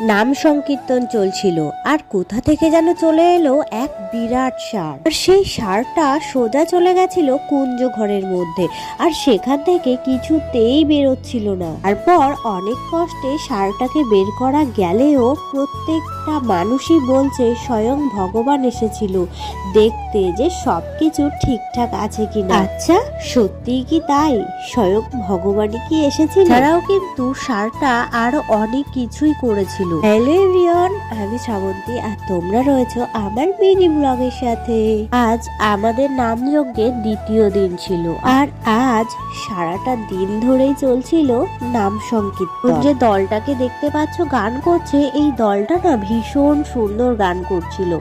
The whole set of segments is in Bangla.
নাম সংকীর্তন চলছিল, আর কোথা থেকে যেন চলে এলো এক বিরাট সার। আর সেই সারটা সোজা চলে গেছিল কুঞ্জ ঘরের মধ্যে, আর সেখান থেকে কিছুতেই বেরোচ্ছিল না। তারপর অনেক কষ্টে সারটাকে বের করা গেলেও প্রত্যেকটা মানুষই বলছে স্বয়ং ভগবান এসেছিল, দেখতে যে সব কিছু ঠিকঠাক আছে কিনা। আচ্ছা সত্যিই কি তাই? স্বয়ং ভগবানই কি এসেছিল? তারাও কিন্তু সারটা আরও অনেক কিছুই করেছিল। হ্যালো এভরিওয়ান, আমি শ্রাবন্তী আর তোমরা রয়েছো আমার মিনি ব্লগের সাথে। আজ আমাদের নাম যজ্ঞের দ্বিতীয় দিন ছিল। আর আজ সারাটা দিন ধরেই চলছিল নাম সংকীর্তন। যে দলটাকে দেখতে পাচ্ছ গান করছে, এই দলটা না ভীষণ সুন্দর গান করছিল।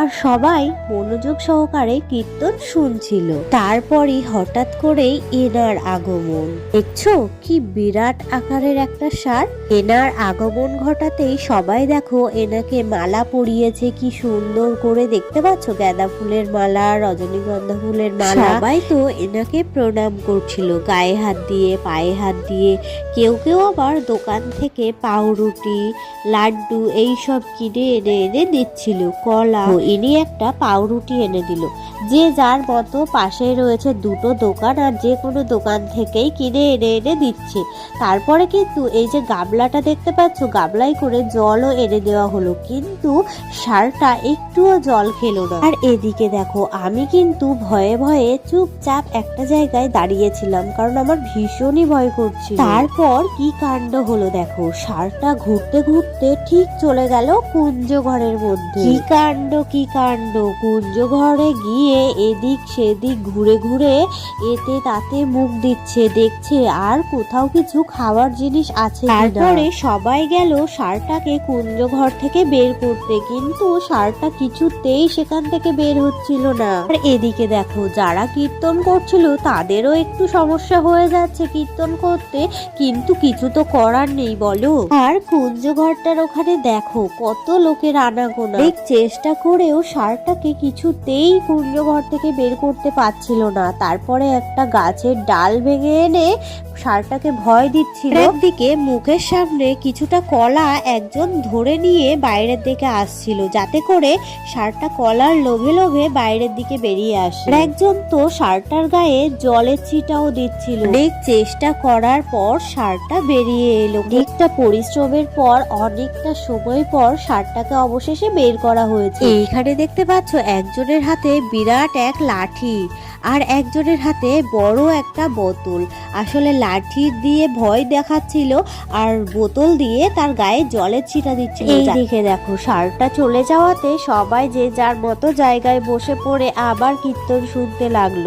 আর সবাই মনোযোগ সহকারে কীর্তন শুনছিল। তারপরই হঠাৎ করেই এনার আগমন। দেখছ কি বিরাট আকারের একটা সার? এনার আগমন ঘটাতেই সবাই দেখো এনাকে মালা পরিয়েছে, কি সুন্দর করে দেখতে পাচ্ছ? গাঁদা ফুলের মালা, রজনীগন্ধা ফুলের মালা। সবাই তো এনাকে প্রণাম করছিল গায়ে হাত দিয়ে, পায়ে হাত দিয়ে। কেউ কেউ আবার দোকান থেকে পাউরুটি, লাড্ডু এই সব কিনে এনে এনে দিচ্ছিল। কলা ইনি একটা পাউরুটি এনে দিল। যে যার মতো পাশে রয়েছে দুটো দোকান আর যে কোনো দোকান থেকেই কিনে এনে এনে দিচ্ছে। তারপরে কিন্তু এই যে গামলাটা দেখতে পাচ্ছ, গামলায় করে জলও এনে দেওয়া হলো। কিন্তু সারটা একটুও জল খেলো না। আর এদিকে দেখো, আমি কিন্তু ভয়ে ভয়ে চুপচাপ একটা জায়গায় দাঁড়িয়েছিলাম কারণ আমার ভীষণই ভয় করছিল। তারপর কি কাণ্ড হলো দেখো, সারটা ঘুরতে ঘুরতে ঠিক চলে গেল কুঞ্জ ঘরের মধ্যে। কি কাণ্ড কি কাণ্ড? কুঞ্জ ঘরে গিয়ে এদিক সেদিক ঘুরে ঘুরে এতে তাতে মুখ দিচ্ছে, দেখছে আর কোথাও কিছু খাওয়ার জিনিস আছে তারপরে সবাই গেল সারটাকে কুঞ্জ ঘর থেকে বের করতে, কিন্তু সারটা কিছুতেই সেখান থেকে বের হচ্ছিল না। আর এদিকে দেখো, যারা কীর্তন করছিল তাদেরও একটু সমস্যা হয়ে যাচ্ছে কীর্তন করতে, কিন্তু কিছু তো করার নেই বলো। আর কুঞ্জ ঘরটার ওখানে দেখো, কত লোকের আনাগোনা। চেষ্টা করেও সারটাকে কিছুতেই কুঞ্জ ঘর থেকে বের করতে পারছিল না। তারপরে একটা গাছের ডাল ভেঙে এনে সারটাকে ভয় দিচ্ছিল। একদিকে মুখের সামনে কিছুটা কলা একজন ধরে নিয়ে বাইরের দিকে আসছিল, যাতে করে সারটা কলার লোভে লোভে বাইরের দিকে বেরিয়ে আসে। একজন তো সারটার গায়ে জলের ছিটাও দিচ্ছিল অনেক চেষ্টা করার পর সারটা বেরিয়ে এলো। অনেকটা পরিশ্রমের পর অনেকটা সময় পর সারটাকে অবশেষে বের করা হয়েছে। এইখানে দেখতে পাচ্ছ একজনের হাতে বিরাট এক লাঠি। আর একজনের হাতে বড় একটা বোতল। আসলে লাঠি দিয়ে ভয় দেখাচ্ছিল আর বোতল দিয়ে তার গায়ে জলের ছিটা দিচ্ছিল। এই দেখে দেখো সারটা চলে যাওয়াতে সবাই যে যার মতো জায়গায় বসে পড়ে আবার কীর্তন শুনতে লাগল।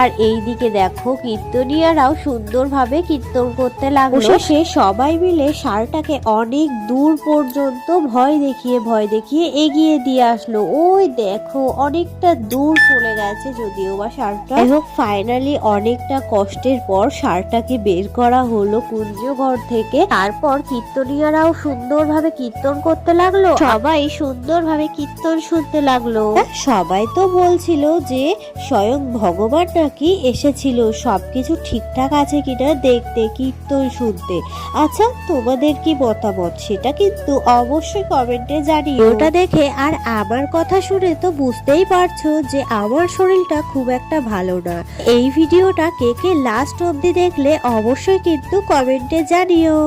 আর এই দিকে দেখো কীর্তনিয়ারাও সুন্দরভাবে কীর্তন করতে লাগল। সে সবাই মিলে সারটাকে অনেক দূর পর্যন্ত ভয় দেখিয়ে ভয় দেখিয়ে এগিয়ে দিয়ে আসলো। ওই দেখো অনেকটা দূর চলে গেছে যদিও বা সারটা এবং ফাইনালি অনেকটা কষ্টের পর সারটাকে বের করা হলো কুঞ্জ ঘর থেকে। তারপর কীর্তনিয়ারাও সুন্দরভাবে কীর্তন করতে লাগল। সবাই সুন্দরভাবে কীর্তন শুনতে লাগল। সবাই তো বলছিল যে স্বয়ং ভগবান নাকি এসেছিল। সবকিছু ঠিকঠাক আছে কিনা দেখতে কীর্তন শুনতে। আচ্ছা তোমাদের কি মতামত? সেটা কিন্তু অবশ্যই কমেন্টে জানিও। ওটা দেখে আর আমার কথা শুনে তো বুঝতেই পারছ যে আমার শরীরটা খুব একটা ভালো নয়। এই ভিডিওটা কে কে লাস্ট অবধি দেখলে অবশ্যই কিন্তু কমেন্টে জানিও।